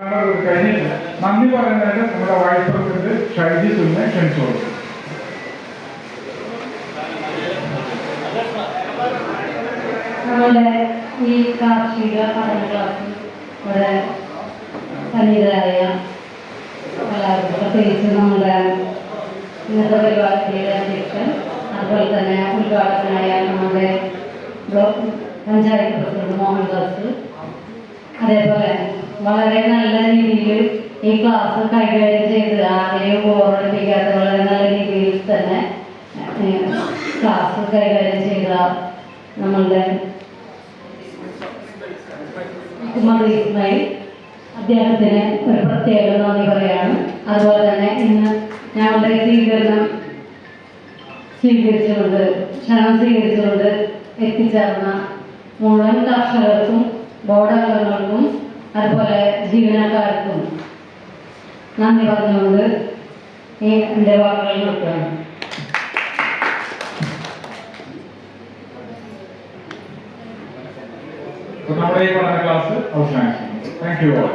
കഴിഞ്ഞിട്ട് നന്ദി പറയുന്നതിന് നമ്മുടെ വൈസ് പ്രസിഡന്റ് ഷൈജി സുലിനെ ക്ഷണിച്ചോളൂ. നമ്മുടെ ഈ കാർഷിക പഠന ക്ലാസ് ഇവിടെ സന്നിഹിതരായ എല്ലാവർക്കും പ്രത്യേകിച്ച് നമ്മുടെ ഇന്നത്തെ പരിപാടിയുടെ അധ്യക്ഷൻ അതുപോലെ തന്നെ ഉദ്ഘാടകനായ നമ്മുടെ ബ്ലോക്ക് പഞ്ചായത്ത് പ്രസിഡന്റ് മോഹൻദാസ് അതേപോലെ വളരെ നല്ല രീതിയിൽ ഈ ക്ലാസ് കൈകാര്യം ചെയ്ത് ആരെയും ബോറടിപ്പിക്കാതെ വളരെ നല്ല രീതിയിൽ തന്നെ ക്ലാസ് കൈകാര്യം ചെയ്ത നമ്മളുടെ ഇസ്മായിൽ അദ്ദേഹത്തിന് ഒരു പ്രത്യേക നന്ദി പറയാണ്. അതുപോലെ തന്നെ ഇന്ന് ഞങ്ങളുടെ സ്വീകരണം സ്വീകരിച്ചുകൊണ്ട് ക്ഷണം സ്വീകരിച്ചുകൊണ്ട് എത്തിച്ചേർന്ന മുഴുവൻ കർഷകർക്കും അതുപോലെ ജീവനക്കാർക്കും നന്ദി പറഞ്ഞുകൊണ്ട് ഈ എന്റെ വാക്കുകൾ നിർത്തുകയാണ് നമ്മുടെ ഈ പഠന ക്ലാസ് അവസാനിക്കുന്നു. Thank you all